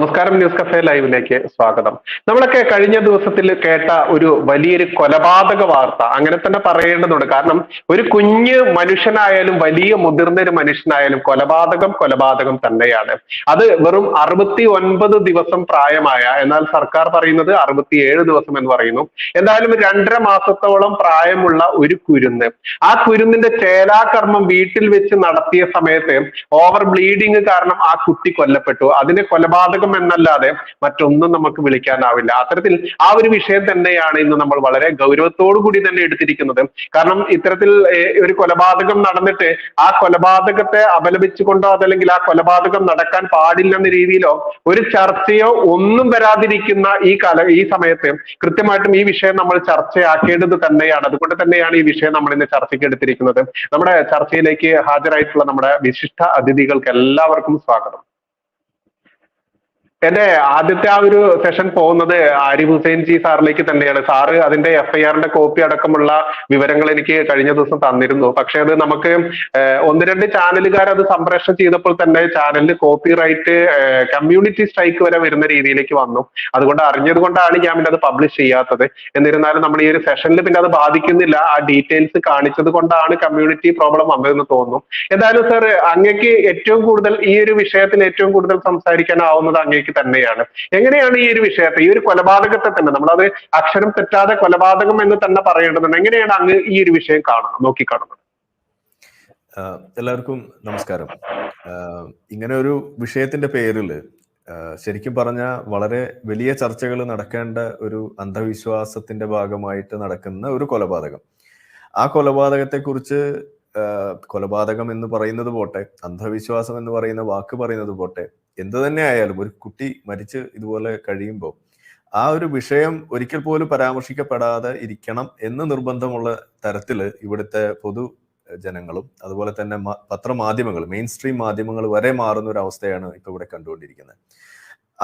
നമസ്കാരം news cafe ലൈവിലേക്ക് സ്വാഗതം. നമ്മളൊക്കെ കഴിഞ്ഞ ദിവസത്തിൽ കേട്ട ഒരു വലിയൊരു കൊലപാതക വാർത്ത. അങ്ങനെ തന്നെ പറയേണ്ടതുണ്ട്. കാരണം ഒരു കുഞ്ഞ് മനുഷ്യനായാലും വലിയ മുതിർന്ന ഒരു മനുഷ്യനായാലും കൊലപാതകം കൊലപാതകം തന്നെയാണ്. അത് വെറും അറുപത്തി ഒൻപത് ദിവസം പ്രായമായ എന്നാൽ സർക്കാർ പറയുന്നത് അറുപത്തിയേഴ് ദിവസം എന്ന് പറയുന്നു. എന്തായാലും രണ്ടര മാസത്തോളം പ്രായമുള്ള ഒരു കുരുന്ന്. ആ കുരുന്നിന്റെ ചേലാകർമ്മം വീട്ടിൽ വെച്ച് നടത്തിയ സമയത്ത് ഓവർ ബ്ലീഡിങ് കാരണം ആ കുട്ടി കൊല്ലപ്പെട്ടു. അതിന് കൊലപാതകം എന്നല്ലാതെ മറ്റൊന്നും നമുക്ക് വിളിക്കാനാവില്ല. അത്തരത്തിൽ ആ ഒരു വിഷയം തന്നെയാണ് ഇന്ന് നമ്മൾ വളരെ ഗൗരവത്തോടു കൂടി തന്നെ എടുത്തിരിക്കുന്നത്. കാരണം ഇത്തരത്തിൽ ഒരു കൊലപാതകം നടന്നിട്ട് ആ കൊലപാതകത്തെ അപലപിച്ചുകൊണ്ടോ അതല്ലെങ്കിൽ ആ കൊലപാതകം നടക്കാൻ പാടില്ലെന്ന രീതിയിലോ ഒരു ചർച്ചയോ ഒന്നും വരാതിരിക്കുന്ന ഈ കാല ഈ സമയത്ത് കൃത്യമായിട്ടും ഈ വിഷയം നമ്മൾ ചർച്ചയാക്കേണ്ടത് തന്നെയാണ്. അതുകൊണ്ട് തന്നെയാണ് ഈ വിഷയം നമ്മൾ ഇന്ന് ചർച്ചയ്ക്ക് എടുത്തിരിക്കുന്നത്. നമ്മുടെ ചർച്ചയിലേക്ക് ഹാജരായിട്ടുള്ള നമ്മുടെ വിശിഷ്ട അതിഥികൾക്ക് എല്ലാവർക്കും സ്വാഗതം. എന്റെ ആദ്യത്തെ ആ ഒരു സെഷൻ പോകുന്നത് ആരിഫ് ഹുസൈൻ ജി സാറിലേക്ക് തന്നെയാണ്. സാറ് അതിന്റെ എഫ്ഐആറിന്റെ കോപ്പി അടക്കമുള്ള വിവരങ്ങൾ എനിക്ക് കഴിഞ്ഞ ദിവസം തന്നിരുന്നു. പക്ഷെ അത് നമുക്ക് ഒന്ന് രണ്ട് ചാനലുകാർ അത് സംപ്രേഷണം ചെയ്തപ്പോൾ തന്നെ ചാനലിന് കോപ്പി റൈറ്റ് കമ്മ്യൂണിറ്റി സ്ട്രൈക്ക് വരെ വരുന്ന രീതിയിലേക്ക് വന്നു. അതുകൊണ്ട് അറിഞ്ഞത് കൊണ്ടാണ് ഞാൻ പിന്നെ അത് പബ്ലിഷ് ചെയ്യാത്തത്. എന്നിരുന്നാലും നമ്മൾ ഈ ഒരു സെഷനിൽ പിന്നെ അത് ബാധിക്കുന്നില്ല. ആ ഡീറ്റെയിൽസ് കാണിച്ചത് കൊണ്ടാണ് കമ്മ്യൂണിറ്റി പ്രോബ്ലം വന്നതെന്ന് തോന്നുന്നു. എന്തായാലും സാർ അങ്ങേക്ക് ഏറ്റവും കൂടുതൽ ഈ ഒരു വിഷയത്തിൽ ഏറ്റവും കൂടുതൽ സംസാരിക്കാനാവുന്നത് അങ്ങേക്ക് തന്നെയാണ്. എങ്ങനെയാണ് ഈ ഒരു വിഷയത്തെ ഈ ഒരു കൊലപാതകത്തെ തന്നെ നമ്മളത് അക്ഷരം തെറ്റാതെ കൊലപാതകം എന്ന് തന്നെ പറയേണ്ടതുണ്ട്. എങ്ങനെയാണ് അങ്ങ് ഈ ഒരു വിഷയം കാണുന്നത്? നോക്കി കാണുന്നത്. എല്ലാവർക്കും നമസ്കാരം. ഇങ്ങനെ ഒരു വിഷയത്തിന്റെ പേരിൽ ശരിക്കും പറഞ്ഞ വളരെ വലിയ ചർച്ചകൾ നടക്കേണ്ട ഒരു അന്ധവിശ്വാസത്തിന്റെ ഭാഗമായിട്ട് നടക്കുന്ന ഒരു കൊലപാതകം. ആ കൊലപാതകത്തെ കുറിച്ച് കൊലപാതകം എന്ന് പറയുന്നത് പോട്ടെ അന്ധവിശ്വാസം എന്ന് പറയുന്ന വാക്ക് പറയുന്നത് പോട്ടെ എന്ത് തന്നെ ആയാലും ഒരു കുട്ടി മരിച്ച് ഇതുപോലെ കഴിയുമ്പോൾ ആ ഒരു വിഷയം ഒരിക്കൽ പോലും പരാമർശിക്കപ്പെടാതെ ഇരിക്കണം എന്ന് നിർബന്ധമുള്ള തരത്തിൽ ഇവിടുത്തെ പൊതു ജനങ്ങളും അതുപോലെ തന്നെ പത്രമാധ്യമങ്ങൾ മെയിൻ സ്ട്രീം മാധ്യമങ്ങൾ വരെ മാറുന്ന ഒരു അവസ്ഥയാണ് ഇപ്പൊ ഇവിടെ കണ്ടുകൊണ്ടിരിക്കുന്നത്.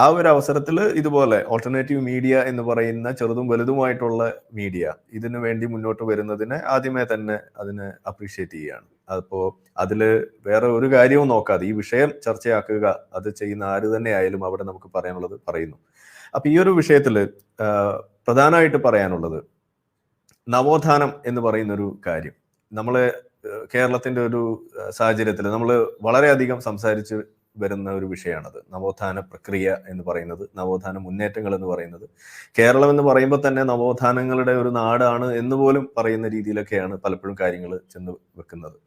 ആ ഒരു അവസരത്തിൽ ഇതുപോലെ ഓൾട്ടർനേറ്റീവ് മീഡിയ എന്ന് പറയുന്ന ചെറുതും വലുതുമായിട്ടുള്ള മീഡിയ ഇതിനു വേണ്ടി മുന്നോട്ട് വരുന്നതിനെ ആദ്യമേ തന്നെ അതിനെ അപ്രീഷിയേറ്റ് ചെയ്യുകയാണ്. അപ്പോ അതിൽ വേറെ ഒരു കാര്യവും നോക്കാതെ ഈ വിഷയം ചർച്ചയാക്കുക അത് ചെയ്യുന്ന ആര് തന്നെ ആയാലും അവിടെ നമുക്ക് പറയാനുള്ളത് പറയുന്നു. അപ്പൊ ഈ ഒരു വിഷയത്തിൽ പ്രധാനമായിട്ട് പറയാനുള്ളത് നവോത്ഥാനം എന്ന് പറയുന്ന ഒരു കാര്യം. നമ്മൾ കേരളത്തിന്റെ ഒരു സാഹചര്യത്തിൽ നമ്മൾ വളരെയധികം സംസാരിച്ച് വരുന്ന ഒരു വിഷയമാണത്. നവോത്ഥാന പ്രക്രിയ എന്ന് പറയുന്നത് നവോത്ഥാന മുന്നേറ്റങ്ങൾ എന്ന് പറയുന്നത്. കേരളം എന്ന് പറയുമ്പോൾ തന്നെ നവോത്ഥാനങ്ങളുടെ ഒരു നാടാണ് എന്ന് പോലും പറയുന്ന രീതിയിലൊക്കെയാണ് പലപ്പോഴും കാര്യങ്ങൾ ചെന്ന് വെക്കുന്നത്.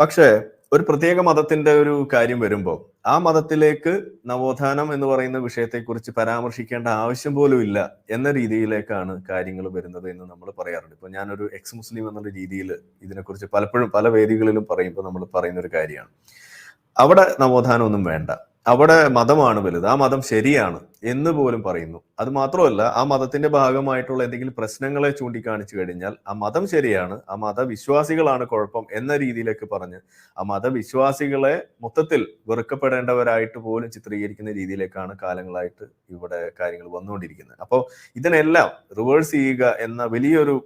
പക്ഷേ ഒരു പ്രത്യേക മതത്തിന്റെ ഒരു കാര്യം വരുമ്പോൾ ആ മതത്തിലേക്ക് നവോത്ഥാനം എന്ന് പറയുന്ന വിഷയത്തെക്കുറിച്ച് പരാമർശിക്കേണ്ട ആവശ്യം പോലും ഇല്ല എന്ന രീതിയിലേക്കാണ് കാര്യങ്ങൾ വരുന്നത് എന്ന് നമ്മൾ പറയാറുണ്ട്. ഇപ്പൊ ഞാനൊരു എക്സ് മുസ്ലിം എന്നുള്ള രീതിയിൽ ഇതിനെക്കുറിച്ച് പലപ്പോഴും പല വേദികളിലും പറയുമ്പോൾ നമ്മൾ പറയുന്ന ഒരു കാര്യമാണ്. അവിടെ നവോത്ഥാനം ഒന്നും വേണ്ട. അവിടെ മതമാണ് വലുത്. ആ മതം ശരിയാണ്. എന്ന് പോലും പറയുന്നു. അത് മാത്രമല്ല ആ മതത്തിന്റെ ഭാഗമായിട്ടുള്ള എന്തെങ്കിലും പ്രശ്നങ്ങളെ ചൂണ്ടിക്കാണിച്ചു കഴിഞ്ഞാൽ ആ മതം ശരിയാണ് ആ മതവിശ്വാസികളാണ് കുഴപ്പം എന്ന രീതിയിലേക്ക് പറഞ്ഞ് ആ മതവിശ്വാസികളെ മൊത്തത്തിൽ വെറുക്കപ്പെടേണ്ടവരായിട്ട് പോലും ചിത്രീകരിക്കുന്ന രീതിയിലേക്കാണ് കാലങ്ങളായിട്ട് ഇവിടെ കാര്യങ്ങൾ വന്നുകൊണ്ടിരിക്കുന്നത്. അപ്പോൾ ഇതിനെല്ലാം റിവേഴ്സ് ചെയ്യുക എന്ന വലിയൊരു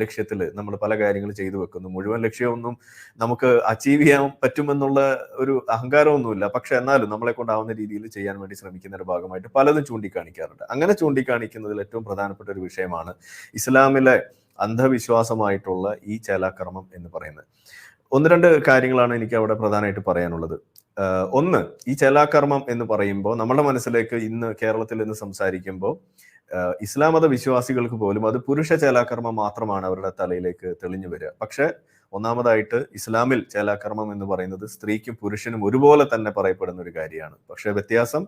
ലക്ഷ്യത്തിൽ നമ്മൾ പല കാര്യങ്ങളും ചെയ്തു വെക്കുന്നു. മുഴുവൻ ലക്ഷ്യമൊന്നും നമുക്ക് അച്ചീവ് ചെയ്യാൻ പറ്റുമെന്നുള്ള ഒരു അഹങ്കാരമൊന്നുമില്ല. പക്ഷെ എന്നാലും നമ്മളെ കൊണ്ടാവുന്ന രീതിയിൽ ചെയ്യാൻ വേണ്ടി ശ്രമിക്കുന്ന ഒരു ഭാഗമായിട്ട് പലതും ചൂണ്ടിക്കാണിക്കാറുണ്ട്. അങ്ങനെ ചൂണ്ടിക്കാണിക്കുന്നതിൽ ഏറ്റവും പ്രധാനപ്പെട്ട ഒരു വിഷയമാണ് ഇസ്ലാമിലെ അന്ധവിശ്വാസമായിട്ടുള്ള ഈ ചേലാക്രമം എന്ന് പറയുന്നത്. ഒന്ന് രണ്ട് കാര്യങ്ങളാണ് എനിക്ക് അവിടെ പ്രധാനമായിട്ട് പറയാനുള്ളത്. ഒന്ന് ഈ ചേലാകർമ്മം എന്ന് പറയുമ്പോൾ നമ്മുടെ മനസ്സിലേക്ക് ഇന്ന് കേരളത്തിൽ നിന്ന് സംസാരിക്കുമ്പോൾ ഇസ്ലാം മത വിശ്വാസികൾക്ക് പോലും അത് പുരുഷ ചേലാകർമ്മം മാത്രമാണ് അവരുടെ തലയിലേക്ക് തെളിഞ്ഞു വരിക. പക്ഷെ ഒന്നാമതായിട്ട് ഇസ്ലാമിൽ ചേലാകർമ്മം എന്ന് പറയുന്നത് സ്ത്രീക്കും പുരുഷനും ഒരുപോലെ തന്നെ പറയപ്പെടുന്ന ഒരു കാര്യമാണ്. പക്ഷെ വ്യത്യാസം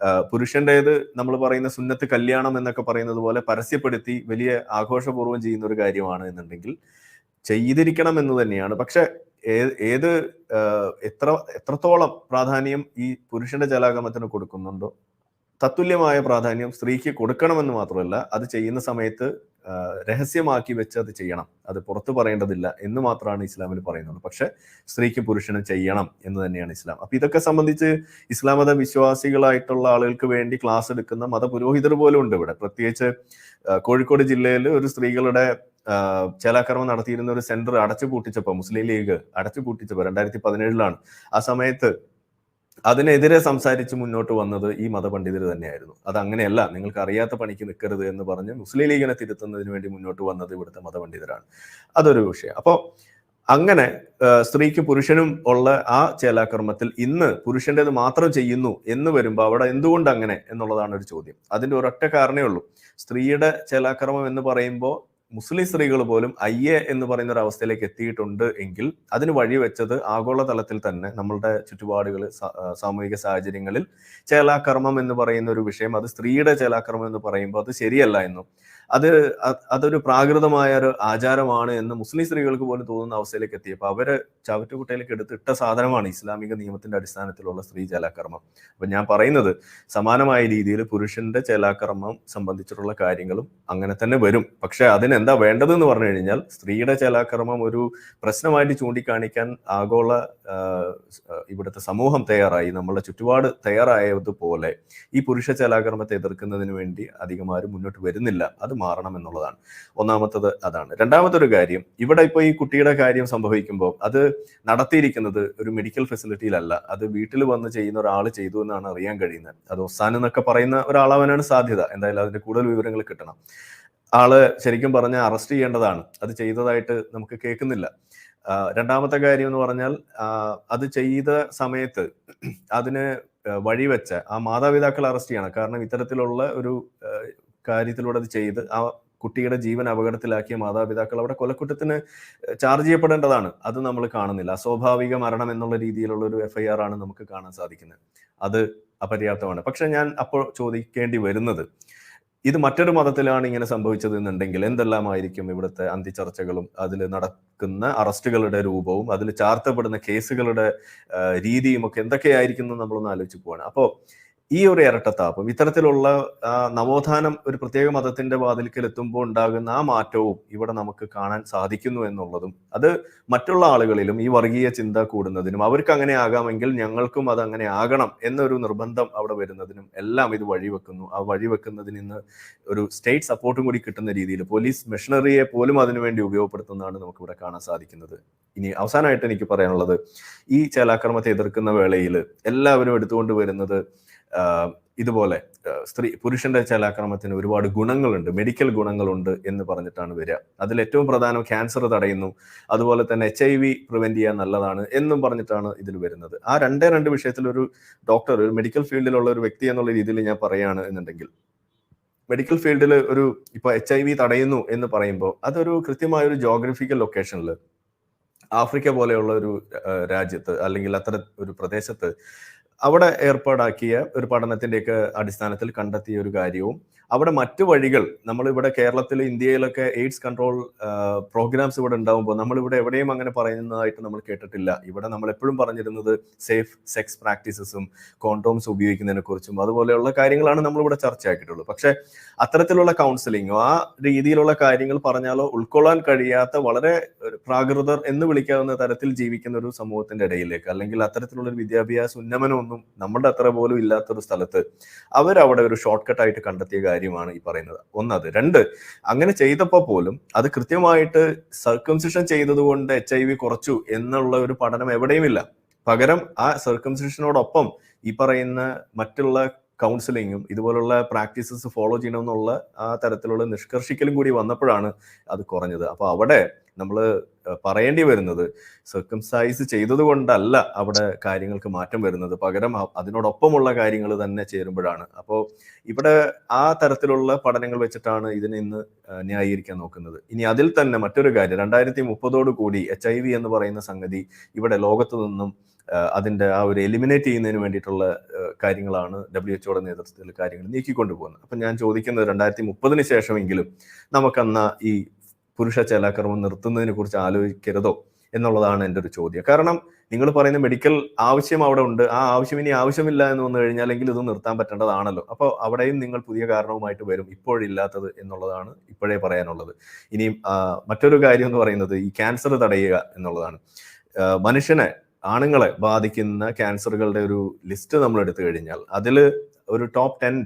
ആഹ് പുരുഷന്റേത് നമ്മൾ പറയുന്ന സുന്നത്ത് കല്യാണം എന്നൊക്കെ പറയുന്നത് പോലെ പരസ്യപ്പെടുത്തി വലിയ ആഘോഷപൂർവം ചെയ്യുന്ന ഒരു കാര്യമാണ് എന്നുണ്ടെങ്കിൽ ചെയ്തിരിക്കണം എന്ന് തന്നെയാണ്. പക്ഷെ ഏത് എത്ര എത്രത്തോളം പ്രാധാന്യം ഈ പുരുഷന്റെ ജലാഗമത്തിന് കൊടുക്കുന്നുണ്ടോ? തത്തുല്യമായ പ്രാധാന്യം സ്ത്രീക്ക് കൊടുക്കണമെന്ന് മാത്രമല്ല അത് ചെയ്യുന്ന സമയത്ത് രഹസ്യമാക്കി വെച്ച് അത് ചെയ്യണം. അത് പുറത്തു പറയേണ്ടതില്ല എന്ന് മാത്രമാണ് ഇസ്ലാമിൽ പറയുന്നത്. പക്ഷെ സ്ത്രീക്ക് പുരുഷനും ചെയ്യണം എന്ന് തന്നെയാണ് ഇസ്ലാം. അപ്പൊ ഇതൊക്കെ സംബന്ധിച്ച് ഇസ്ലാം മത വിശ്വാസികളായിട്ടുള്ള ആളുകൾക്ക് വേണ്ടി ക്ലാസ് എടുക്കുന്ന മതപുരോഹിതർ പോലും ഉണ്ട് ഇവിടെ. പ്രത്യേകിച്ച് കോഴിക്കോട് ജില്ലയിൽ ഒരു സ്ത്രീകളുടെ ചേലാക്രമം നടത്തിയിരുന്ന ഒരു സെന്റർ അടച്ചു പൂട്ടിച്ചപ്പോൾ മുസ്ലിം ലീഗ് അടച്ചു പൂട്ടിച്ചപ്പോൾ രണ്ടായിരത്തി പതിനേഴിലാണ്. ആ സമയത്ത് അതിനെതിരെ സംസാരിച്ച് മുന്നോട്ട് വന്നത് ഈ മതപണ്ഡിതർ തന്നെയായിരുന്നു. അത് അങ്ങനെയല്ല നിങ്ങൾക്ക് അറിയാത്ത പണിക്ക് നിൽക്കരുത് എന്ന് പറഞ്ഞ് മുസ്ലിം ലീഗിനെ തിരുത്തുന്നതിന് വേണ്ടി മുന്നോട്ട് വന്നത് ഇവിടുത്തെ മതപണ്ഡിതരാണ്. അതൊരു വിഷയം. അപ്പോൾ അങ്ങനെ സ്ത്രീക്ക് പുരുഷനും ഉള്ള ആ ചേലാക്രമത്തിൽ ഇന്ന് പുരുഷന്റേത് മാത്രം ചെയ്യുന്നു എന്ന് വരുമ്പോൾ അവിടെ എന്തുകൊണ്ട് അങ്ങനെ എന്നുള്ളതാണ് ഒരു ചോദ്യം. അതിന്റെ ഒരൊറ്റ കാരണമേ ഉള്ളൂ. സ്ത്രീയുടെ ചേലാക്രമം എന്ന് പറയുമ്പോൾ മുസ്ലിം സ്ത്രീകൾ പോലും അയ്യേ എന്ന് പറയുന്ന ഒരു അവസ്ഥയിലേക്ക് എത്തിയിട്ടുണ്ട് എങ്കിൽ അതിന് വഴിവെച്ചത് ആഗോളതലത്തിൽ തന്നെ നമ്മളുടെ ചുറ്റുപാടുകൾ സാമൂഹിക സാഹചര്യങ്ങളിൽ ചേലാകർമ്മം എന്ന് പറയുന്ന ഒരു വിഷയം അത് സ്ത്രീയുടെ ചേലാകർമ്മം എന്ന് പറയുമ്പോൾ അത് ശരിയല്ല എന്നും. അത് അതൊരു പ്രാകൃതമായ ഒരു ആചാരമാണ് എന്ന് മുസ്ലിം സ്ത്രീകൾക്ക് പോലും തോന്നുന്ന അവസ്ഥയിലേക്ക് എത്തിയപ്പോൾ അവർ ചവറ്റുകുട്ടയിലേക്ക് എടുത്തിട്ട സാധനമാണ് ഇസ്ലാമിക നിയമത്തിന്റെ അടിസ്ഥാനത്തിലുള്ള സ്ത്രീ ജലാക്രമം അപ്പൊ ഞാൻ പറയുന്നത് സമാനമായ രീതിയിൽ പുരുഷന്റെ ചലാക്രമം സംബന്ധിച്ചിട്ടുള്ള കാര്യങ്ങളും അങ്ങനെ തന്നെ വരും. പക്ഷെ അതിനെന്താ വേണ്ടതെന്ന് പറഞ്ഞു കഴിഞ്ഞാൽ സ്ത്രീയുടെ ചലാക്രമം ഒരു പ്രശ്നമായിട്ട് ചൂണ്ടിക്കാണിക്കാൻ ആഗോള ഇവിടുത്തെ സമൂഹം തയ്യാറായി. നമ്മളുടെ ചുറ്റുപാട് തയ്യാറായതുപോലെ ഈ പുരുഷ ചലാക്രമത്തെ എതിർക്കുന്നതിന് വേണ്ടി അധികമാരും മുന്നോട്ട് വരുന്നില്ല. അത് മാറണം എന്നുള്ളതാണ്. ഒന്നാമത്തത് അതാണ്. രണ്ടാമത്തെ ഒരു കാര്യം ഇവിടെ ഇപ്പോൾ ഈ കുട്ടിയുടെ കാര്യം സംഭവിക്കുമ്പോൾ അത് നടത്തിയിരിക്കുന്നത് ഒരു മെഡിക്കൽ ഫെസിലിറ്റിയിലല്ല അത് വീട്ടിൽ വന്ന് ചെയ്യുന്ന ഒരാൾ ചെയ്തു എന്നാണ് അറിയാൻ കഴിയുന്നത്. അത് ഒസാൻ എന്നൊക്കെ പറയുന്ന ഒരാളാവാനാണ് സാധ്യത. എന്തായാലും അതിന്റെ കൂടുതൽ വിവരങ്ങൾ കിട്ടണം. ആൾ ശരിക്കും പറഞ്ഞാൽ അറസ്റ്റ് ചെയ്യേണ്ടതാണ്. അത് ചെയ്തതായിട്ട് നമുക്ക് കേൾക്കുന്നില്ല. രണ്ടാമത്തെ കാര്യം എന്ന് പറഞ്ഞാൽ അത് ചെയ്ത സമയത്ത് അതിന് വഴി വഴിവെച്ച ആ മാതാപിതാക്കൾ അറസ്റ്റ് ചെയ്യണം. കാരണം ഇത്തരത്തിലുള്ള ഒരു കാര്യത്തിലൂടെ അത് ചെയ്ത് ആ കുട്ടിയുടെ ജീവൻ അപകടത്തിലാക്കിയ മാതാപിതാക്കൾ അവിടെ കൊലക്കുറ്റത്തിന് ചാർജ് ചെയ്യപ്പെടേണ്ടതാണ്. അത് നമ്മൾ കാണുന്നില്ല. അസ്വാഭാവിക മരണം എന്നുള്ള രീതിയിലുള്ള ഒരു എഫ്ഐആർ ആണ് നമുക്ക് കാണാൻ സാധിക്കുന്നത്. അത് അപര്യാപ്തമാണ്. പക്ഷെ ഞാൻ അപ്പോൾ ചോദിക്കേണ്ടി വരുന്നത് ഇത് മറ്റൊരു മതത്തിലാണ് ഇങ്ങനെ സംഭവിച്ചത് എന്നുണ്ടെങ്കിൽ എന്തെല്ലാമായിരിക്കും ഇവിടുത്തെ അന്തിച്ചർച്ചകളും അതിൽ നടക്കുന്ന അറസ്റ്റുകളുടെ രൂപവും അതിൽ ചാർത്തപ്പെടുന്ന കേസുകളുടെ രീതിയും ഒക്കെ എന്തൊക്കെയായിരിക്കും എന്ന് നമ്മളൊന്ന് ആലോചിച്ച് പോവാണ്. അപ്പോൾ ഈ ഒരു ഇരട്ടത്താപ്പും ഇത്തരത്തിലുള്ള നവോത്ഥാനം ഒരു പ്രത്യേക മതത്തിന്റെ വാതിൽക്കൽ എത്തുമ്പോൾ ഉണ്ടാകുന്ന ആ മാറ്റവും ഇവിടെ നമുക്ക് കാണാൻ സാധിക്കുന്നു എന്നുള്ളതും അത് മറ്റുള്ള ആളുകളിലും ഈ വർഗീയ ചിന്ത കൂടുന്നതിനും അവർക്ക് അങ്ങനെ ആകാമെങ്കിൽ ഞങ്ങൾക്കും അത് അങ്ങനെ ആകണം എന്നൊരു നിർബന്ധം അവിടെ വരുന്നതിനും എല്ലാം ഇത് വഴിവെക്കുന്നു ആ വഴിവെക്കുന്നതിന് ഇന്ന് ഒരു സ്റ്റേറ്റ് സപ്പോർട്ടും കൂടി കിട്ടുന്ന രീതിയിൽ പോലീസ് മെഷീനറിയെ പോലും അതിനുവേണ്ടി ഉപയോഗപ്പെടുത്തുന്നതാണ് നമുക്ക് ഇവിടെ കാണാൻ സാധിക്കുന്നത്. ഇനി അവസാനമായിട്ട് എനിക്ക് പറയാനുള്ളത് ഈ ചേലാക്രമത്തെ എതിർക്കുന്ന വേളയിൽ എല്ലാവരും എടുത്തുകൊണ്ട് വരുന്നത് ഇതുപോലെ സ്ത്രീ പുരുഷന്റെ ചലാക്രമത്തിന് ഒരുപാട് ഗുണങ്ങളുണ്ട് മെഡിക്കൽ ഗുണങ്ങളുണ്ട് എന്ന് പറഞ്ഞിട്ടാണ് വരിക. അതിൽ ഏറ്റവും പ്രധാനം ക്യാൻസർ തടയുന്നു അതുപോലെ തന്നെ എച്ച് ഐ വി പ്രിവെന്റ് ചെയ്യാൻ നല്ലതാണ് എന്നും പറഞ്ഞിട്ടാണ് ഇതിൽ വരുന്നത്. ആ രണ്ടേ രണ്ട് വിഷയത്തിൽ ഒരു ഡോക്ടർ ഒരു മെഡിക്കൽ ഫീൽഡിലുള്ള ഒരു വ്യക്തി എന്നുള്ള രീതിയിൽ ഞാൻ പറയുകയാണ് എന്നുണ്ടെങ്കിൽ മെഡിക്കൽ ഫീൽഡിൽ ഒരു ഇപ്പൊ എച്ച് ഐ വി തടയുന്നു എന്ന് പറയുമ്പോൾ അതൊരു കൃത്യമായ ഒരു ജോഗ്രഫിക്കൽ ലൊക്കേഷനിൽ ആഫ്രിക്ക പോലെയുള്ള ഒരു രാജ്യത്ത് അല്ലെങ്കിൽ അത്ര ഒരു പ്രദേശത്ത് അവിടെ ഏർപ്പാടാക്കിയ ഒരു പഠനത്തിന്റെയൊക്കെ അടിസ്ഥാനത്തിൽ കണ്ടെത്തിയ ഒരു കാര്യവും അവിടെ മറ്റു വഴികൾ നമ്മളിവിടെ കേരളത്തിൽ ഇന്ത്യയിലൊക്കെ എയ്ഡ്സ് കൺട്രോൾ പ്രോഗ്രാംസ് ഇവിടെ ഉണ്ടാകുമ്പോൾ നമ്മൾ ഇവിടെ എവിടെയും അങ്ങനെ പറയുന്നതായിട്ട് നമ്മൾ കേട്ടിട്ടില്ല. ഇവിടെ നമ്മൾ എപ്പോഴും പറഞ്ഞിരുന്നത് സേഫ് സെക്സ് പ്രാക്ടീസസും കോണ്ടോംസ് ഉപയോഗിക്കുന്നതിനെ കുറിച്ചും അതുപോലെയുള്ള കാര്യങ്ങളാണ് നമ്മളിവിടെ ചർച്ചയാക്കിയിട്ടുള്ളൂ പക്ഷെ അത്തരത്തിലുള്ള കൗൺസിലിങ്ങോ ആ രീതിയിലുള്ള കാര്യങ്ങൾ പറഞ്ഞാലോ ഉൾക്കൊള്ളാൻ കഴിയാത്ത വളരെ പ്രാകൃതർ എന്ന് വിളിക്കാവുന്ന തരത്തിൽ ജീവിക്കുന്ന ഒരു സമൂഹത്തിന്റെ ഇടയിലേക്ക് അല്ലെങ്കിൽ അത്തരത്തിലുള്ള ഒരു വിദ്യാഭ്യാസ ഉന്നമനമൊന്നും നമ്മുടെ അത്ര പോലും ഇല്ലാത്തൊരു സ്ഥലത്ത് അവരവിടെ ഒരു ഷോർട്ട് കട്ടായിട്ട് കണ്ടെത്തിയ കണ്ടെത്തിയ കാര്യമാണ് ഈ പറയുന്നത്. ഒന്നത്. രണ്ട് അങ്ങനെ ചെയ്തപ്പോൾ പോലും അത് കൃത്യമായിട്ട് സർക്കംസിഷൻ ചെയ്തതുകൊണ്ട് എച്ച് ഐ വി കുറച്ചു എന്നുള്ള ഒരു പഠനം എവിടെയുമില്ല പകരം ആ സർക്കംസിഷനോടൊപ്പം ഈ പറയുന്ന മറ്റുള്ള കൗൺസിലിങ്ങും ഇതുപോലുള്ള പ്രാക്ടീസസ് ഫോളോ ചെയ്യണമെന്നുള്ള ആ തരത്തിലുള്ള നിഷ്കർഷിക്കലും കൂടി വന്നപ്പോഴാണ് അത് കുറഞ്ഞത്. അപ്പൊ അവിടെ നമ്മൾ പറയേണ്ടി വരുന്നത് സർക്കംസൈസ് ചെയ്തത് കൊണ്ടല്ല അവിടെ കാര്യങ്ങൾക്ക് മാറ്റം വരുന്നത്. പകരം അതിനോടൊപ്പമുള്ള കാര്യങ്ങൾ തന്നെ ചേരുമ്പോഴാണ്. അപ്പോൾ ഇവിടെ ആ തരത്തിലുള്ള പഠനങ്ങൾ വെച്ചിട്ടാണ് ഇതിനെ ഇന്ന് ന്യായീകരിക്കാൻ നോക്കുന്നത്. ഇനി അതിൽ തന്നെ മറ്റൊരു കാര്യം രണ്ടായിരത്തി മുപ്പതോടു കൂടി എച്ച് ഐ വി എന്ന് പറയുന്ന സംഗതി ഇവിടെ ലോകത്തു നിന്നും അതിന്റെ ആ ഒരു എലിമിനേറ്റ് ചെയ്യുന്നതിന് വേണ്ടിയിട്ടുള്ള കാര്യങ്ങളാണ് ഡബ്ല്യു എച്ച്ഒയുടെ നേതൃത്വത്തിൽ കാര്യങ്ങൾ നീക്കിക്കൊണ്ടു പോകുന്നത് അപ്പൊ ഞാൻ ചോദിക്കുന്നത് രണ്ടായിരത്തി മുപ്പതിന് ശേഷമെങ്കിലും നമുക്കന്ന ഈ പുരുഷ ചേലാക്രമം നിർത്തുന്നതിനെ കുറിച്ച് ആലോചിക്കരുതോ എന്നുള്ളതാണ് എന്റെ ഒരു ചോദ്യം. കാരണം നിങ്ങൾ പറയുന്ന മെഡിക്കൽ ആവശ്യം അവിടെ ഉണ്ട്. ആ ആവശ്യം ഇനി ആവശ്യമില്ല എന്ന് വന്നു കഴിഞ്ഞാലെങ്കിൽ ഇത് നിർത്താൻ പറ്റേണ്ടതാണല്ലോ. അപ്പോൾ അവിടെയും നിങ്ങൾ പുതിയ കാരണവുമായിട്ട് വരും. ഇപ്പോഴില്ലാത്തത് എന്നുള്ളതാണ് ഇപ്പോഴേ പറയാനുള്ളത്. ഇനി മറ്റൊരു കാര്യം എന്ന് പറയുന്നത് ഈ ക്യാൻസർ തടയുക എന്നുള്ളതാണ്. മനുഷ്യനെ ആണുങ്ങളെ ബാധിക്കുന്ന ക്യാൻസറുകളുടെ ഒരു ലിസ്റ്റ് നമ്മൾ എടുത്തു കഴിഞ്ഞാൽ അതിൽ ഒരു top ten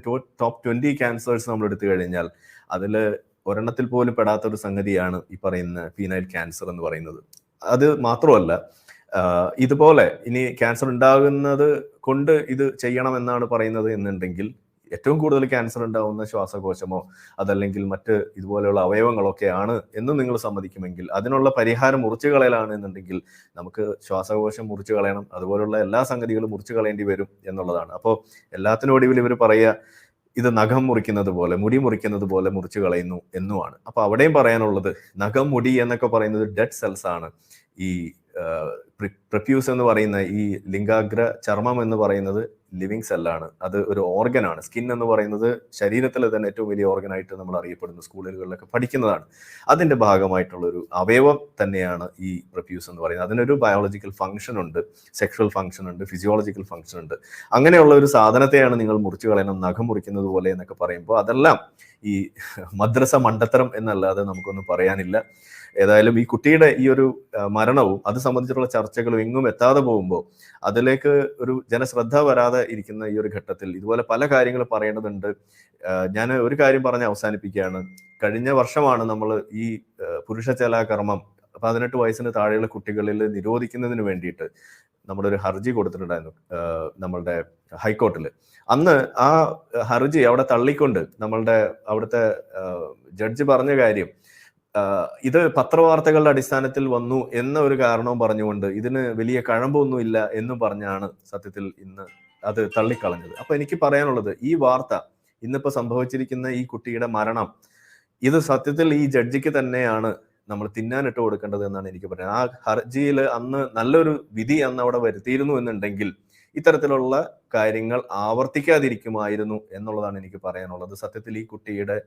top twenty cancers നമ്മൾ എടുത്തു കഴിഞ്ഞാൽ അതിൽ ഒരെണ്ണത്തിൽ പോലും പെടാത്ത ഒരു സംഗതിയാണ് ഈ പറയുന്ന ഫീനൈൽ ക്യാൻസർ എന്ന് പറയുന്നത്. അത് മാത്രമല്ല ഇതുപോലെ ഇനി ക്യാൻസർ ഉണ്ടാകുന്നത് കൊണ്ട് ഇത് ചെയ്യണമെന്നാണ് പറയുന്നത് എന്നുണ്ടെങ്കിൽ ഏറ്റവും കൂടുതൽ ക്യാൻസർ ഉണ്ടാകുന്ന ശ്വാസകോശമോ അതല്ലെങ്കിൽ മറ്റ് ഇതുപോലെയുള്ള അവയവങ്ങളൊക്കെയാണ് എന്ന് നിങ്ങൾ സമ്മതിക്കുമെങ്കിൽ അതിനുള്ള പരിഹാരം മുറിച്ചു കളയലാണ് എന്നുണ്ടെങ്കിൽ നമുക്ക് ശ്വാസകോശം മുറിച്ചു കളയണം അതുപോലുള്ള എല്ലാ സംഗതികളും മുറിച്ചു കളയേണ്ടി വരും എന്നുള്ളതാണ്. അപ്പോൾ എല്ലാത്തിനും ഒടുവിൽ ഇവർ പറയുക ഇത് നഖം മുറിക്കുന്നത് പോലെ മുടി മുറിക്കുന്നത് പോലെ മുറിച്ചു കളയുന്നു എന്നുമാണ്. അപ്പൊ അവിടെയും പറയാനുള്ളത് നഖം മുടി എന്നൊക്കെ പറയുന്നത് ഡെഡ് സെൽസ് ആണ്. ഈ പ്രപ്യൂസ് എന്ന് പറയുന്ന ഈ ലിംഗാഗ്ര ചർമ്മം എന്ന് പറയുന്നത് ലിവിങ് സെല്ലാണ്. അത് ഒരു ഓർഗനാണ് സ്കിൻ എന്ന് പറയുന്നത് ശരീരത്തിലെ തന്നെ ഏറ്റവും വലിയ ഓർഗനായിട്ട് നമ്മൾ അറിയപ്പെടുന്ന സ്കൂളുകളിലൊക്കെ പഠിക്കുന്നതാണ്. അതിന്റെ ഭാഗമായിട്ടുള്ള ഒരു അവയവം തന്നെയാണ് ഈ പ്രപ്യൂസ് എന്ന് പറയുന്നത്. അതിനൊരു ബയോളജിക്കൽ ഫംഗ്ഷൻ ഉണ്ട്. സെക്ഷൽ ഫംഗ്ഷൻ ഉണ്ട്. ഫിസിയോളജിക്കൽ ഫംഗ്ഷൻ ഉണ്ട്. അങ്ങനെയുള്ള ഒരു സാധനത്തെയാണ് നിങ്ങൾ മുറിച്ചു കളയണം നഖം മുറിക്കുന്നത് പോലെ എന്നൊക്കെ പറയുമ്പോൾ അതെല്ലാം ഈ മദ്രസ മണ്ടത്തരം എന്നല്ലാതെ നമുക്കൊന്നും പറയാനില്ല. ഏതായാലും ഈ കുട്ടിയുടെ ഈ ഒരു മരണവും അത് സംബന്ധിച്ചിട്ടുള്ള ചർച്ചകളും എങ്ങും എത്താതെ പോകുമ്പോൾ അതിലേക്ക് ഒരു ജനശ്രദ്ധ വരാതെ ഇരിക്കുന്ന ഈ ഒരു ഘട്ടത്തിൽ ഇതുപോലെ പല കാര്യങ്ങൾ പറയേണ്ടതുണ്ട്. ഞാൻ ഒരു കാര്യം പറഞ്ഞ് അവസാനിപ്പിക്കുകയാണ്. കഴിഞ്ഞ വർഷമാണ് നമ്മൾ ഈ പുരുഷ ചലാകർമ്മം പതിനെട്ട് വയസ്സിന് താഴെയുള്ള കുട്ടികളിൽ നിരോധിക്കുന്നതിന് വേണ്ടിയിട്ട് നമ്മളൊരു ഹർജി കൊടുത്തിട്ടുണ്ടായിരുന്നു നമ്മളുടെ ഹൈക്കോർട്ടിൽ അന്ന് ആ ഹർജി അവിടെ തള്ളിക്കൊണ്ട് നമ്മളുടെ അവിടുത്തെ ജഡ്ജ് പറഞ്ഞ കാര്യം ഇത് പത്രവാർത്തകളുടെ അടിസ്ഥാനത്തിൽ വന്നു എന്ന ഒരു കാരണവും പറഞ്ഞുകൊണ്ട് ഇതിന് വലിയ കഴമ്പൊന്നും ഇല്ല എന്ന് പറഞ്ഞാണ് സത്യത്തിൽ ഇന്ന് അത് തള്ളിക്കളഞ്ഞത്. അപ്പൊ എനിക്ക് പറയാനുള്ളത് ഈ വാർത്ത ഇന്നിപ്പോ സംഭവിച്ചിരിക്കുന്ന ഈ കുട്ടിയുടെ മരണം ഇത് സത്യത്തിൽ ഈ ജഡ്ജിക്ക് തന്നെയാണ് നമ്മൾ തിന്നാനിട്ട് കൊടുക്കേണ്ടത് എന്നാണ് എനിക്ക് പറയുന്നത് ആ ഹർജിയിൽ അന്ന് നല്ലൊരു വിധി അന്ന് അവിടെ വരുത്തിയിരുന്നു എന്നുണ്ടെങ്കിൽ ഇത്തരത്തിലുള്ള കാര്യങ്ങൾ ആവർത്തിക്കാതിരിക്കുമായിരുന്നു എന്നുള്ളതാണ് എനിക്ക് പറയാനുള്ളത്. സത്യത്തിൽ ഈ കുട്ടിയുടെ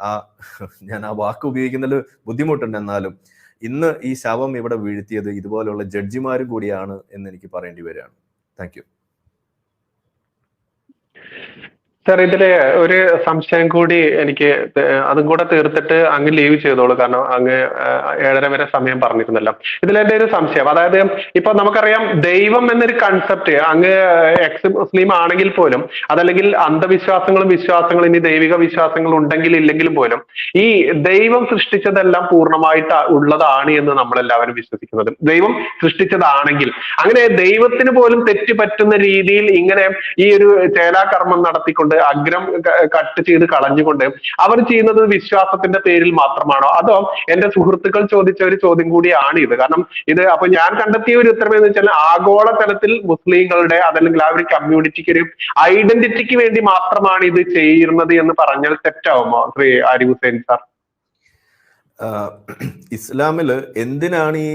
ആ ഞാൻ ആ വാക്ക് ഉപയോഗിക്കുന്നതിൽ ബുദ്ധിമുട്ടുണ്ട്. എന്നാലും ഇന്ന് ഈ ശവം ഇവിടെ വീഴ്ത്തിയത് ഇതുപോലെയുള്ള ജഡ്ജിമാരും കൂടിയാണ് എന്ന് എനിക്ക് പറയേണ്ടി വരികയാണ്. താങ്ക് സാർ ഇതിൽ ഒരു സംശയം കൂടി എനിക്ക് അതും കൂടെ തീർത്തിട്ട് അങ്ങ് ലീവ് ചെയ്തോളൂ. കാരണം അങ്ങ് ഏഴര വരെ സമയം പറഞ്ഞിരുന്നല്ലോ. ഇതിൽ എന്റെ ഒരു സംശയം. അതായത് ഇപ്പൊ നമുക്കറിയാം ദൈവം എന്നൊരു കൺസെപ്റ്റ് അങ്ങ് എക്സ് മുസ്ലിം ആണെങ്കിൽ പോലും അതല്ലെങ്കിൽ അന്ധവിശ്വാസങ്ങളും വിശ്വാസങ്ങളും ഇനി ദൈവിക വിശ്വാസങ്ങൾ ഉണ്ടെങ്കിൽ ഇല്ലെങ്കിലും പോലും ഈ ദൈവം സൃഷ്ടിച്ചതെല്ലാം പൂർണമായിട്ട് ഉള്ളതാണ് എന്ന് നമ്മളെല്ലാവരും വിശ്വസിക്കുന്നത്. ദൈവം സൃഷ്ടിച്ചതാണെങ്കിൽ. അങ്ങനെ ദൈവത്തിന് പോലും തെറ്റ് പറ്റുന്ന രീതിയിൽ ഇങ്ങനെ ഈ ഒരു ചേലാകർമ്മം നടത്തിക്കൊണ്ട് അഗ്രം കട്ട് ചെയ്ത് കളഞ്ഞുകൊണ്ട് അവർ ചെയ്യുന്നത് വിശ്വാസത്തിന്റെ പേരിൽ മാത്രമാണോ? അതോ എന്റെ സുഹൃത്തുക്കൾ ചോദിച്ച ഒരു ചോദ്യം കൂടിയാണ് ഇത്. കാരണം ഇത് അപ്പൊ ഞാൻ കണ്ടെത്തിയ ഒരു ഉത്തരം എന്ന് വെച്ചാൽ ആഗോള തലത്തിൽ മുസ്ലിങ്ങളുടെ അതല്ലെങ്കിൽ ആ ഒരു കമ്മ്യൂണിറ്റിക്ക് ഒരു ഐഡന്റിറ്റിക്ക് വേണ്ടി മാത്രമാണ് ഇത് ചെയ്യുന്നത് എന്ന് പറഞ്ഞാൽ തെറ്റാവുമോ? ശ്രീ ആരി ഹുസൈൻ സാർ. ഇസ്ലാമിൽ എന്തിനാണ് ഈ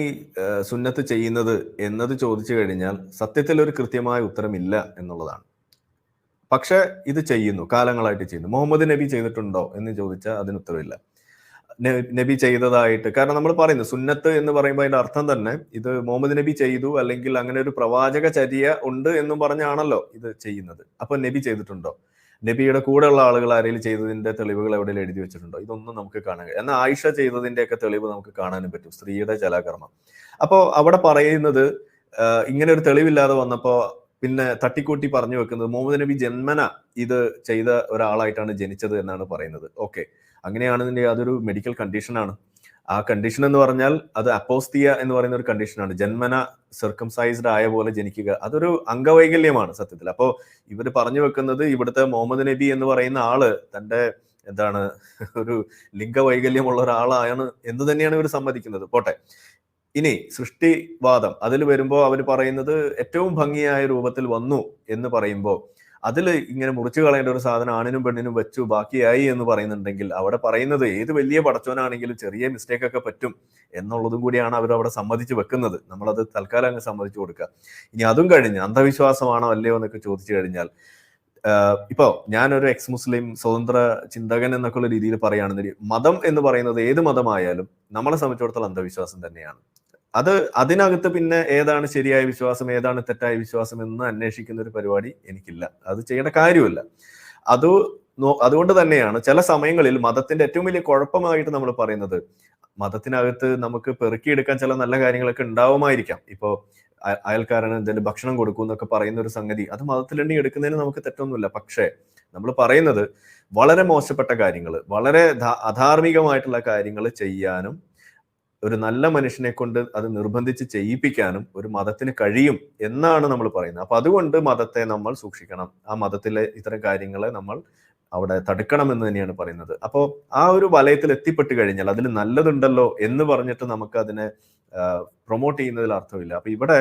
സുന്നത്ത് ചെയ്യുന്നത് എന്നത് ചോദിച്ചു കഴിഞ്ഞാൽ സത്യത്തിൽ ഒരു കൃത്യമായ ഉത്തരമില്ല എന്നുള്ളതാണ്. പക്ഷെ ഇത് ചെയ്യുന്നു കാലങ്ങളായിട്ട് ചെയ്യുന്നു. മുഹമ്മദ് നബി ചെയ്തിട്ടുണ്ടോ എന്ന് ചോദിച്ചാൽ അതിന് ഉത്തരവില്ല. നബി ചെയ്തതായിട്ട് കാരണം നമ്മൾ പറയുന്നു സുന്നത്ത് എന്ന് പറയുമ്പോൾ അതിന്റെ അർത്ഥം തന്നെ ഇത് മുഹമ്മദ് നബി ചെയ്തു അല്ലെങ്കിൽ അങ്ങനെ ഒരു പ്രവാചക ചര്യ ഉണ്ട് എന്നും പറഞ്ഞാണല്ലോ ഇത് ചെയ്യുന്നത്. അപ്പൊ നബി ചെയ്തിട്ടുണ്ടോ? നബിയുടെ കൂടെയുള്ള ആളുകൾ ആരെങ്കിലും ചെയ്തതിന്റെ തെളിവുകൾ എവിടെയും എഴുതി വെച്ചിട്ടുണ്ടോ? ഇതൊന്നും നമുക്ക് കാണാൻ കഴിയും എന്നാൽ ആയിഷ ചെയ്തതിന്റെ ഒക്കെ തെളിവ് നമുക്ക് കാണാനും പറ്റും സ്ത്രീയുടെ ചലാകർമ്മം. അപ്പോൾ അവിടെ പറയുന്നത് ഇങ്ങനെ ഒരു തെളിവില്ലാതെ വന്നപ്പോ പിന്നെ തട്ടിക്കൂട്ടി പറഞ്ഞു വെക്കുന്നത് മുഹമ്മദ് നബി ജന്മന ഇത് ചെയ്ത ഒരാളായിട്ടാണ് ജനിച്ചത് എന്നാണ് പറയുന്നത്. ഓക്കെ അങ്ങനെയാണെന്നുണ്ടെങ്കിൽ അതൊരു മെഡിക്കൽ കണ്ടീഷനാണ് ആ കണ്ടീഷൻ എന്ന് പറഞ്ഞാൽ അത് അപ്പോസ്തിയ എന്ന് പറയുന്ന ഒരു കണ്ടീഷനാണ് ജന്മന സർക്കംസൈസ്ഡ് ആയ പോലെ ജനിക്കുക. അതൊരു അംഗവൈകല്യമാണ് സത്യത്തിൽ. അപ്പോൾ ഇവർ പറഞ്ഞു വെക്കുന്നത് ഇവിടുത്തെ മുഹമ്മദ് നബി എന്ന് പറയുന്ന ആൾ തന്റെ എന്താണ് ഒരു ലിംഗവൈകല്യമുള്ള ഒരാളാണ് എന്ന് തന്നെയാണ് ഇവർ സമ്മതിക്കുന്നത്. പോട്ടെ. ഇനി സൃഷ്ടിവാദം. അതിൽ വരുമ്പോൾ അവർ പറയുന്നത് ഏറ്റവും ഭംഗിയായ രൂപത്തിൽ വന്നു എന്ന് പറയുമ്പോൾ അതിൽ ഇങ്ങനെ മുറിച്ചു കളയേണ്ട ഒരു സാധനം ആണിനും പെണ്ണിനും വെച്ചു ബാക്കിയായി എന്ന് പറയുന്നുണ്ടെങ്കിൽ അവിടെ പറയുന്നത് ഏത് വലിയ പടച്ചോനാണെങ്കിലും ചെറിയ മിസ്റ്റേക്ക് ഒക്കെ പറ്റും എന്നുള്ളതും കൂടിയാണ് അവർ അവിടെ സമ്മതിച്ച് വെക്കുന്നത്. നമ്മളത് തൽക്കാലം അങ്ങ് സമ്മതിച്ചു കൊടുക്കുക. ഇനി അതും കഴിഞ്ഞ് അന്ധവിശ്വാസമാണോ അല്ലയോ എന്നൊക്കെ ചോദിച്ചു കഴിഞ്ഞാൽ ഇപ്പോ ഞാനൊരു എക്സ് മുസ്ലിം സ്വതന്ത്ര ചിന്തകൻ എന്നൊക്കെ ഉള്ള രീതിയിൽ പറയുകയാണെന്നുണ്ടെങ്കിൽ മതം എന്ന് പറയുന്നത് ഏത് മതമായാലും നമ്മളെ സംബന്ധിച്ചിടത്തോളം അന്ധവിശ്വാസം തന്നെയാണ്. അത് അതിനകത്ത് പിന്നെ ഏതാണ് ശരിയായ വിശ്വാസം ഏതാണ് തെറ്റായ വിശ്വാസം എന്ന് അന്വേഷിക്കുന്ന ഒരു പരിപാടി എനിക്കില്ല. അത് ചെയ്യേണ്ട കാര്യമില്ല. അത് അതുകൊണ്ട് തന്നെയാണ് ചില സമയങ്ങളിൽ മതത്തിന്റെ ഏറ്റവും വലിയ കുഴപ്പമായിട്ട് നമ്മൾ പറയുന്നത് മതത്തിനകത്ത് നമുക്ക് പെറുക്കിയെടുക്കാൻ ചില നല്ല കാര്യങ്ങളൊക്കെ ഉണ്ടാവുമായിരിക്കാം. ഇപ്പോ അയ- അയൽക്കാരന് എന്തെങ്കിലും ഭക്ഷണം കൊടുക്കും എന്നൊക്കെ പറയുന്ന ഒരു സംഗതി അത് മതത്തിലുണ്ടെങ്കിൽ എടുക്കുന്നതിന് നമുക്ക് തെറ്റൊന്നുമില്ല. പക്ഷേ നമ്മൾ പറയുന്നത് വളരെ മോശപ്പെട്ട കാര്യങ്ങൾ വളരെ അധാർമികമായിട്ടുള്ള കാര്യങ്ങൾ ചെയ്യാനും ഒരു നല്ല മനുഷ്യനെ കൊണ്ട് അത് നിർബന്ധിച്ച് ചെയ്യിപ്പിക്കാനും ഒരു മതത്തിന് കഴിയും എന്നാണ് നമ്മൾ പറയുന്നത്. അപ്പൊ അതുകൊണ്ട് മതത്തെ നമ്മൾ സൂക്ഷിക്കണം. ആ മതത്തിലെ ഇത്തരം കാര്യങ്ങളെ നമ്മൾ അവിടെ തടുക്കണം എന്ന് തന്നെയാണ് പറയുന്നത്. അപ്പോൾ ആ ഒരു വലയത്തിൽ എത്തിപ്പെട്ട് കഴിഞ്ഞാൽ അതിൽ നല്ലതുണ്ടല്ലോ എന്ന് പറഞ്ഞിട്ട് നമുക്ക് അതിനെ പ്രൊമോട്ട് ചെയ്യുന്നതിൽ അർത്ഥമില്ല. അപ്പൊ ഇവിടെ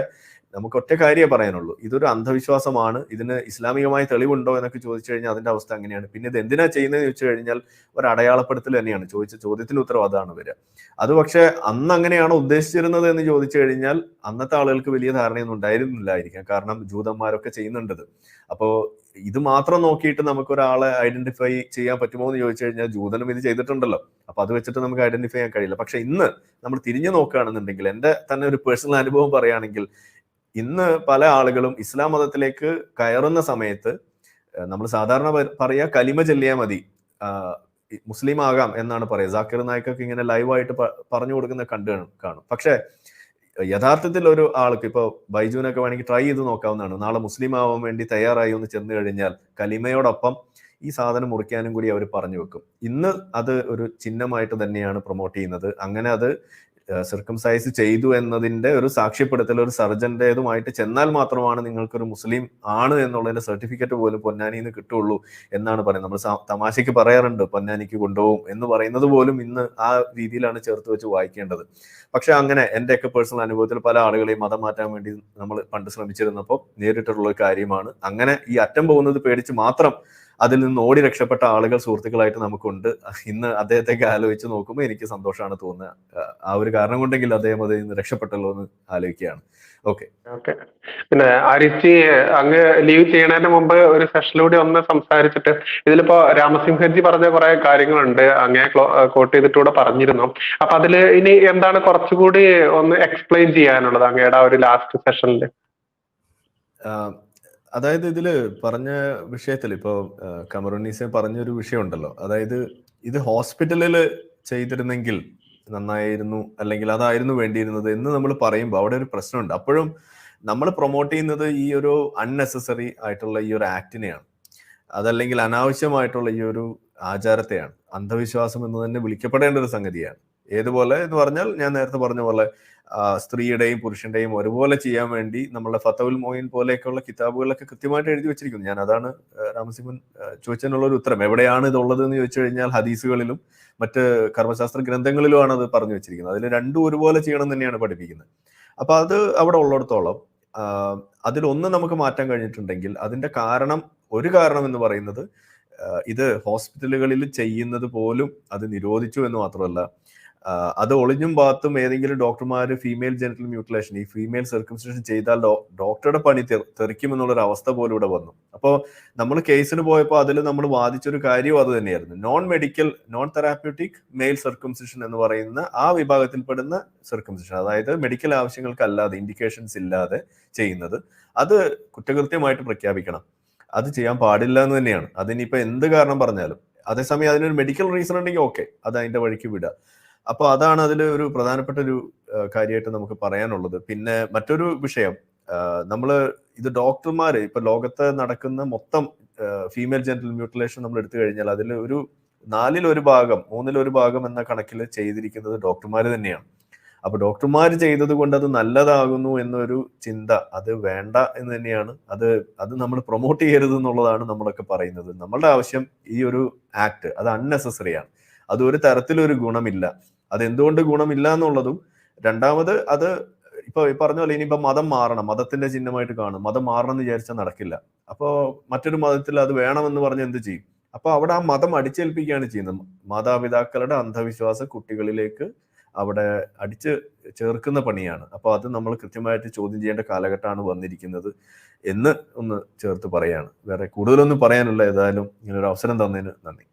നമുക്ക് ഒറ്റ കാര്യമേ പറയാനുള്ളൂ. ഇതൊരു അന്ധവിശ്വാസമാണ്. ഇതിന് ഇസ്ലാമികമായ തെളിവുണ്ടോ എന്നൊക്കെ ചോദിച്ചു കഴിഞ്ഞാൽ അതിന്റെ അവസ്ഥ അങ്ങനെയാണ്. പിന്നെ ഇത് എന്തിനാ ചെയ്യുന്നതെന്ന് ചോദിച്ചു കഴിഞ്ഞാൽ ഒരു അടയാളപ്പെടുത്തൽ തന്നെയാണ്. ചോദിച്ച ചോദ്യത്തിന് ഉത്തരവ് അതാണ് വരിക. അത് പക്ഷെ അന്ന് അങ്ങനെയാണോ ഉദ്ദേശിച്ചിരുന്നത് എന്ന് ചോദിച്ചു കഴിഞ്ഞാൽ അന്നത്തെ ആളുകൾക്ക് വലിയ ധാരണയൊന്നും ഉണ്ടായിരുന്നില്ലായിരിക്കാം. കാരണം ജൂതന്മാരൊക്കെ ചെയ്യുന്നുണ്ടത്. അപ്പോ ഇത് മാത്രം നോക്കിയിട്ട് നമുക്ക് ഒരാളെ ഐഡന്റിഫൈ ചെയ്യാൻ പറ്റുമോ എന്ന് ചോദിച്ചു കഴിഞ്ഞാൽ ജൂതനും ഇത് ചെയ്തിട്ടുണ്ടല്ലോ. അപ്പൊ അത് വെച്ചിട്ട് നമുക്ക് ഐഡന്റിഫൈ ചെയ്യാൻ കഴിയില്ല. പക്ഷെ ഇന്ന് നമ്മൾ തിരിഞ്ഞു നോക്കുകയാണെന്നുണ്ടെങ്കിൽ എന്റെ തന്നെ ഒരു പേഴ്സണൽ അനുഭവം പറയുകയാണെങ്കിൽ ഇന്ന് പല ആളുകളും ഇസ്ലാം മതത്തിലേക്ക് കയറുന്ന സമയത്ത് നമ്മൾ സാധാരണ പറയാ കലിമ ചെല്ലിയാൽ മതി. മുസ്ലിം ആകാം എന്നാണ് പറയുക ജാക്കിർ നായിക്കൊക്കെ ഇങ്ങനെ ലൈവായിട്ട് പറഞ്ഞു കൊടുക്കുന്ന കണ്ടു കാണും. പക്ഷേ യഥാർത്ഥത്തിൽ ഒരു ആൾക്ക് ഇപ്പൊ ബൈജുവിനൊക്കെ വേണമെങ്കിൽ ട്രൈ ചെയ്ത് നോക്കാവുന്നതാണ്. നാളെ മുസ്ലിം ആവാൻ വേണ്ടി തയ്യാറായി ഒന്ന് ചെന്ന് കഴിഞ്ഞാൽ കലിമയോടൊപ്പം ഈ സാധനം മുറിക്കാനും കൂടി അവർ പറഞ്ഞു വെക്കും. ഇന്ന് അത് ഒരു ചിഹ്നമായിട്ട് തന്നെയാണ് പ്രൊമോട്ട് ചെയ്യുന്നത്. അങ്ങനെ അത് സർക്കംസൈസ് ചെയ്തു എന്നതിന്റെ ഒരു സാക്ഷ്യപ്പെടുത്തൽ ഒരു സർജന്റേതുമായിട്ട് ചെന്നാൽ മാത്രമാണ് നിങ്ങൾക്കൊരു മുസ്ലിം ആണ് എന്നുള്ളതിന്റെ സർട്ടിഫിക്കറ്റ് പോലും പൊന്നാനിന്ന് കിട്ടുള്ളൂ എന്നാണ് പറയുന്നത്. നമ്മൾ തമാശയ്ക്ക് പറയാറുണ്ട് പൊന്നാനിക്ക് കൊണ്ടുപോകും എന്ന് പറയുന്നത് പോലും ഇന്ന് ആ രീതിയിലാണ് ചേർത്ത് വെച്ച് വായിക്കേണ്ടത്. പക്ഷെ അങ്ങനെ എന്റെയൊക്കെ പേഴ്സണൽ അനുഭവത്തിൽ പല ആളുകളെയും മതം മാറ്റാൻ വേണ്ടി നമ്മൾ പണ്ട് ശ്രമിച്ചിരുന്നപ്പോൾ നേരിട്ടുള്ള കാര്യമാണ് അങ്ങനെ ഈ അറ്റം പോകുന്നത് പേടിച്ച് മാത്രം അതിൽ നിന്ന് ഓടി രക്ഷപ്പെട്ട ആളുകൾ സുഹൃത്തുക്കളായിട്ട് നമുക്കുണ്ട്. ഇന്ന് അദ്ദേഹത്തേക്ക് ആലോചിച്ച് നോക്കുമ്പോൾ എനിക്ക് സന്തോഷമാണ് തോന്നുന്നത് ആ ഒരു കാരണം കൊണ്ടെങ്കിൽ അദ്ദേഹം അതിൽ നിന്ന് രക്ഷപ്പെട്ടല്ലോ എന്ന് ആലോചിക്കുകയാണ്. ഓക്കെ. ഓക്കെ. പിന്നെ അരിച്ചി അങ്ങ് ലീവ് ചെയ്യണതിന് മുമ്പ് ഒരു സെഷനിലൂടെ ഒന്ന് സംസാരിച്ചിട്ട് ഇതിലിപ്പോ രാമസിംഹജി പറഞ്ഞ കുറെ കാര്യങ്ങളുണ്ട്. അങ്ങേ കോട്ട് ചെയ്തിട്ടൂടെ പറഞ്ഞിരുന്നു. അപ്പൊ അതിൽ ഇനി എന്താണ് കുറച്ചുകൂടി ഒന്ന് എക്സ്പ്ലെയിൻ ചെയ്യാനുള്ളത് അങ്ങയുടെ ആ ഒരു ലാസ്റ്റ് സെഷനിൽ അതായത് ഇതിൽ പറഞ്ഞ വിഷയത്തിൽ ഇപ്പോ കമറുന്നീസെ പറഞ്ഞൊരു വിഷയമുണ്ടല്ലോ. അതായത് ഇത് ഹോസ്പിറ്റലിൽ ചെയ്തിരുന്നെങ്കിൽ നന്നായിരുന്നു അല്ലെങ്കിൽ അതായിരുന്നു വേണ്ടിയിരുന്നത് എന്ന് നമ്മൾ പറയുമ്പോൾ അവിടെ ഒരു പ്രശ്നമുണ്ട്. അപ്പോഴും നമ്മൾ പ്രൊമോട്ട് ചെയ്യുന്നത് ഈ ഒരു അൺനെസസറി ആയിട്ടുള്ള ഈ ഒരു ആക്ടിനെയാണ്. അതല്ലെങ്കിൽ അനാവശ്യമായിട്ടുള്ള ഈ ഒരു ആചാരത്തെയാണ്. അന്ധവിശ്വാസം എന്ന് തന്നെ വിളിക്കപ്പെടേണ്ട ഒരു സംഗതിയാണ്. ഏതുപോലെ എന്ന് പറഞ്ഞാൽ ഞാൻ നേരത്തെ പറഞ്ഞ പോലെ സ്ത്രീയുടെയും പുരുഷന്റെയും ഒരുപോലെ ചെയ്യാൻ വേണ്ടി നമ്മളെ ഫത്തവുൽ മോയിൻ പോലെയൊക്കെയുള്ള കിതാബുകളൊക്കെ കൃത്യമായിട്ട് എഴുതി വെച്ചിരിക്കുന്നു. ഞാൻ അതാണ് രാമസിംഹൻ ചോദിച്ചതിനുള്ള ഒരു ഉത്തരം. എവിടെയാണ് ഇതുള്ളത് എന്ന് ചോദിച്ചു കഴിഞ്ഞാൽ ഹദീസുകളിലും മറ്റ് കർമ്മശാസ്ത്ര ഗ്രന്ഥങ്ങളിലുമാണ് അത് പറഞ്ഞു വെച്ചിരിക്കുന്നത്. അതിൽ രണ്ടും ഒരുപോലെ ചെയ്യണം തന്നെയാണ് പഠിപ്പിക്കുന്നത്. അപ്പൊ അത് അവിടെ ഉള്ളിടത്തോളം അതിലൊന്ന് നമുക്ക് മാറ്റാൻ കഴിഞ്ഞിട്ടുണ്ടെങ്കിൽ അതിന്റെ കാരണം ഒരു കാരണം എന്ന് പറയുന്നത് ഇത് ഹോസ്പിറ്റലുകളിൽ ചെയ്യുന്നത് പോലും അത് നിരോധിച്ചു എന്ന് മാത്രമല്ല അത് ഒളിഞ്ഞും ഭാഗത്തും ഏതെങ്കിലും ഡോക്ടർമാർ ഫീമെയിൽ ജെനിറ്റൽ മ്യൂട്ടിലേഷൻ ഈ ഫീമെയിൽ സർക്കംസ്റ്റേഷൻ ചെയ്താൽ ഡോക്ടറുടെ പണി തെറിക്കും എന്നുള്ളൊരു അവസ്ഥ പോലും ഇവിടെ വന്നു. അപ്പോൾ നമ്മൾ കേസിന് പോയപ്പോൾ അതിൽ നമ്മൾ വാദിച്ചൊരു കാര്യവും അത് തന്നെയായിരുന്നു. Non medical non therapeutic male circumcision എന്ന് പറയുന്ന ആ വിഭാഗത്തിൽപ്പെടുന്ന സർക്കംസ്റ്റേഷൻ അതായത് മെഡിക്കൽ ആവശ്യങ്ങൾക്കല്ലാതെ ഇൻഡിക്കേഷൻസ് ഇല്ലാതെ ചെയ്യുന്നത് അത് കുറ്റകൃത്യമായിട്ട് പ്രഖ്യാപിക്കണം. അത് ചെയ്യാൻ പാടില്ല എന്ന് തന്നെയാണ്. അതിനിപ്പോൾ എന്ത് കാരണം പറഞ്ഞാലും അതേസമയം അതിനൊരു മെഡിക്കൽ റീസൺ ഉണ്ടെങ്കിൽ ഓക്കെ അത് അതിന്റെ വഴിക്ക് വിടുക. അപ്പൊ അതാണ് അതിൽ ഒരു പ്രധാനപ്പെട്ട ഒരു കാര്യമായിട്ട് നമുക്ക് പറയാനുള്ളത്. പിന്നെ മറ്റൊരു വിഷയം നമ്മൾ ഇത് ഡോക്ടർമാര് ഇപ്പൊ ലോകത്ത് നടക്കുന്ന മൊത്തം ഫീമെയിൽ ജെനറൽ മ്യൂട്ടിലേഷൻ നമ്മൾ എടുത്തു കഴിഞ്ഞാൽ അതിൽ ഒരു നാലിലൊരു ഭാഗം മൂന്നിലൊരു ഭാഗം എന്ന കണക്കിൽ ചെയ്തിരിക്കുന്നത് ഡോക്ടർമാർ തന്നെയാണ്. അപ്പൊ ഡോക്ടർമാർ ചെയ്തത് കൊണ്ട് അത് നല്ലതാകുന്നു എന്നൊരു ചിന്ത അത് വേണ്ട എന്ന് തന്നെയാണ്. അത് അത് നമ്മൾ പ്രൊമോട്ട് ചെയ്യരുത് എന്നുള്ളതാണ് നമ്മളൊക്കെ പറയുന്നത്. നമ്മളുടെ ആവശ്യം ഈ ഒരു ആക്ട് അത് അൺനെസസറി ആണ് അത് ഒരു തരത്തിലൊരു ഗുണമില്ല. അത് എന്തുകൊണ്ട് ഗുണമില്ല എന്നുള്ളതും രണ്ടാമത് അത് ഇപ്പൊ പറഞ്ഞ പോലെ ഇനിയിപ്പോ മതം മാറണം മതത്തിന്റെ ചിഹ്നമായിട്ട് കാണും മതം മാറണം എന്ന് വിചാരിച്ചാൽ നടക്കില്ല. അപ്പോ മറ്റൊരു മതത്തിൽ അത് വേണമെന്ന് പറഞ്ഞ് എന്ത് ചെയ്യും? അപ്പൊ അവിടെ ആ മതം അടിച്ചേൽപ്പിക്കുകയാണ് ചെയ്യുന്നത്. മാതാപിതാക്കളുടെ അന്ധവിശ്വാസം കുട്ടികളിലേക്ക് അവിടെ അടിച്ച് ചേർക്കുന്ന പണിയാണ്. അപ്പൊ അത് നമ്മൾ കൃത്യമായിട്ട് ചോദ്യം ചെയ്യേണ്ട കാലഘട്ടമാണ് വന്നിരിക്കുന്നത് എന്ന് ഒന്ന് ചേർത്ത് പറയാണ്. വേറെ കൂടുതലൊന്നും പറയാനുള്ള ഏതായാലും ഇങ്ങനൊരു അവസരം തന്നതിന് നന്ദി.